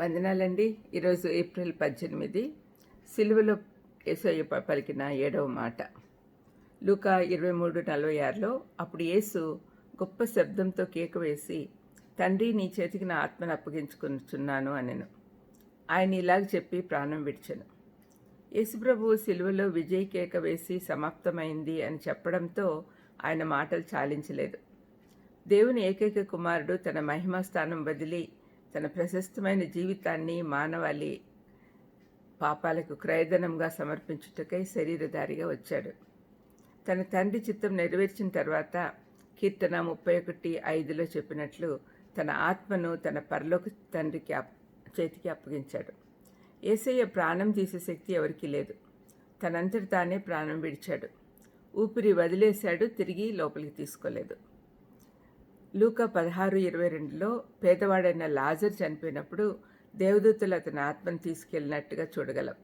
వందనాలండి. ఈరోజు ఏప్రిల్ పద్దెనిమిది. సిలువలో యేసయ్య పలికిన ఏడవ మాట. లూక ఇరవై మూడు నలభై ఆరులో అప్పుడు యేసు గొప్ప శబ్దంతో కేక వేసి తండ్రి నీ చేతికి నా ఆత్మను అప్పగించుకున్నాను అనెను. ఆయన ఇలాగ చెప్పి ప్రాణం విడిచను. యేసుప్రభు సిలువలో విజయ్ కేక వేసి సమాప్తమైంది అని చెప్పడంతో ఆయన మాటలు చాలించలేదు. దేవుని ఏకైక కుమారుడు తన మహిమా స్థానం వదిలి తన ప్రశస్తమైన జీవితాన్ని మానవాళి పాపాలకు క్రయధనంగా సమర్పించుటకై శరీరధారిగా వచ్చాడు. తన తండ్రి చిత్తం నెరవేర్చిన తర్వాత కీర్తన ముప్పై ఒకటి ఐదులో చెప్పినట్లు తన ఆత్మను తన పరలోక తండ్రికి అప్ చేతికి అప్పగించాడు. ఏసయ్య ప్రాణం తీసే శక్తి ఎవరికీ లేదు. తనంతటి తానే ప్రాణం విడిచాడు. ఊపిరి వదిలేశాడు తిరిగి లోపలికి తీసుకోలేదు. లూకా పదహారు ఇరవై రెండులో పేదవాడైన లాజర్ చనిపోయినప్పుడు దేవదూతలు అతని ఆత్మను తీసుకెళ్ళినట్టుగా చూడగలం.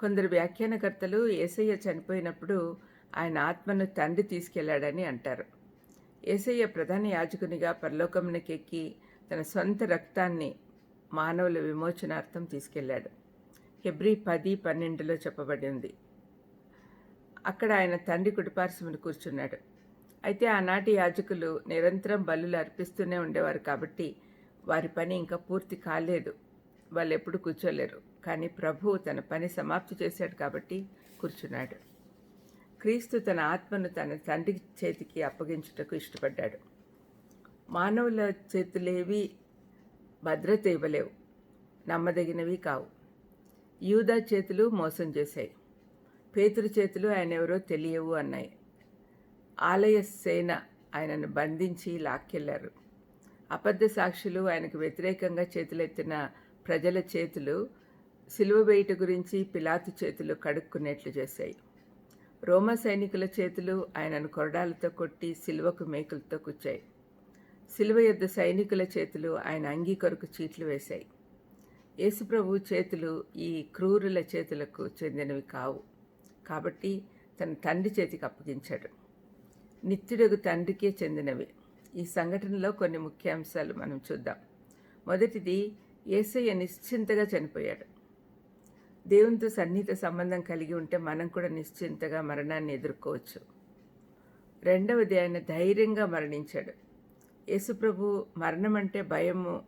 కొందరు వ్యాఖ్యానకర్తలు ఏసయ్య చనిపోయినప్పుడు ఆయన ఆత్మను తండ్రి తీసుకెళ్ళాడని అంటారు. ఏసయ్య ప్రధాన యాజకునిగా పరలోకమునకెక్కి తన సొంత రక్తాన్ని మానవుల విమోచనార్థం తీసుకెళ్ళాడు ఫిబ్రి పది పన్నెండులో చెప్పబడింది. అక్కడ ఆయన తండ్రి కుడిపార్శ్వమును కూర్చున్నాడు. అయితే ఆనాటి యాజకులు నిరంతరం బలులు అర్పిస్తూనే ఉండేవారు కాబట్టి వారి పని ఇంకా పూర్తి కాలేదు. వాళ్ళు ఎప్పుడు కూర్చోలేరు. కానీ ప్రభు తన పని సమాప్తి చేశాడు కాబట్టి కూర్చున్నాడు. క్రీస్తు తన ఆత్మను తన తండ్రి చేతికి అప్పగించుటకు ఇష్టపడ్డాడు. మానవుల చేతులేవి భద్రత ఇవ్వలేవు. నమ్మదగినవి కావు. యూదా చేతులు మోసం చేశాయి. పేతురు చేతులు ఆయన ఎవరో తెలియవు అన్నాయి. ఆలయ సేన ఆయనను బంధించి లాక్కెళ్ళారు. అబద్ధ సాక్షులు ఆయనకు వ్యతిరేకంగా చేతులెత్తిన ప్రజల చేతులు సిలువ వేయుట గురించి పిలాతు చేతులు కడుక్కునేట్లు చేశాయి. రోమా సైనికుల చేతులు ఆయనను కొరడాలతో కొట్టి సిలువకు మేకులతో కూర్చాయి. సిలువ యొద్ద సైనికుల చేతులు ఆయన అంగీ కొరకు చీట్లు వేశాయి. యేసుప్రభు చేతులు ఈ క్రూరుల చేతులకు చెందినవి కావు. కాబట్టి తన తండ్రి చేతికి అప్పగించాడు. నిత్యుడగు తండ్రికే చెందినవి. ఈ సంఘటనలో కొన్ని ముఖ్యాంశాలు మనం చూద్దాం. మొదటిది ఏసయ్య నిశ్చింతగా చనిపోయాడు. దేవునితో సన్నిహిత సంబంధం కలిగి ఉంటే మనం కూడా నిశ్చింతగా మరణాన్ని ఎదుర్కోవచ్చు. రెండవది ఆయన ధైర్యంగా మరణించాడు. యేసుప్రభు మరణం అంటే భయము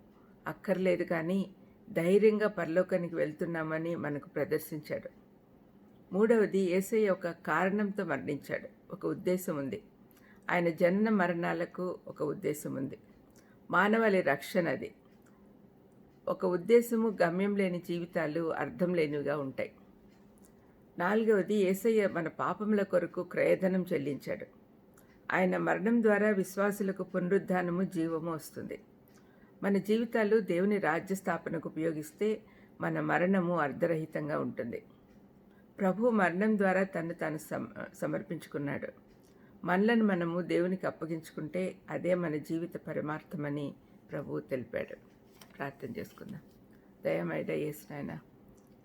అక్కర్లేదు కానీ ధైర్యంగా పరలోకానికి వెళ్తున్నామని మనకు ప్రదర్శించాడు. మూడవది ఏసయ్య ఒక కారణంతో మరణించాడు. ఒక ఉద్దేశం ఉంది. ఆయన జనన మరణాలకు ఒక ఉద్దేశం ఉంది మానవాళి రక్షణ అది. ఒక ఉద్దేశము గమ్యం లేని జీవితాలు అర్థం లేనివిగా ఉంటాయి. నాలుగవది ఏసయ్య మన పాపముల కొరకు క్రయధనం చెల్లించాడు. ఆయన మరణం ద్వారా విశ్వాసులకు పునరుద్ధానము జీవము వస్తుంది. మన జీవితాలు దేవుని రాజ్య స్థాపనకు ఉపయోగిస్తే మన మరణము అర్ధరహితంగా ఉంటుంది. ప్రభు మరణం ద్వారా తను తాను సమ సమర్పించుకున్నాడు. మనలను మనము దేవునికి అప్పగించుకుంటే అదే మన జీవిత పరమార్థమని ప్రభువు తెలిపాడు. ప్రార్థన చేసుకుందాం. దయమైడ నాయన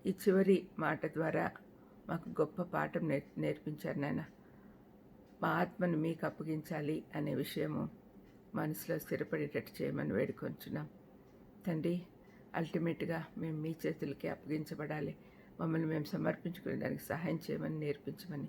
ఈ చివరి మాట ద్వారా మాకు గొప్ప పాఠం నేర్ నేర్పించారు నాయన. మా ఆత్మను మీకు అప్పగించాలి అనే విషయము మనసులో స్థిరపడేటట్టు చేయమని వేడుకొంచున్నాం. తండ్రి అల్టిమేట్గా మేము మీ చేతులకి అప్పగించబడాలి. మమ్మల్ని మేము సమర్పించుకునే దానికి సహాయం చేయమని నేర్పించమని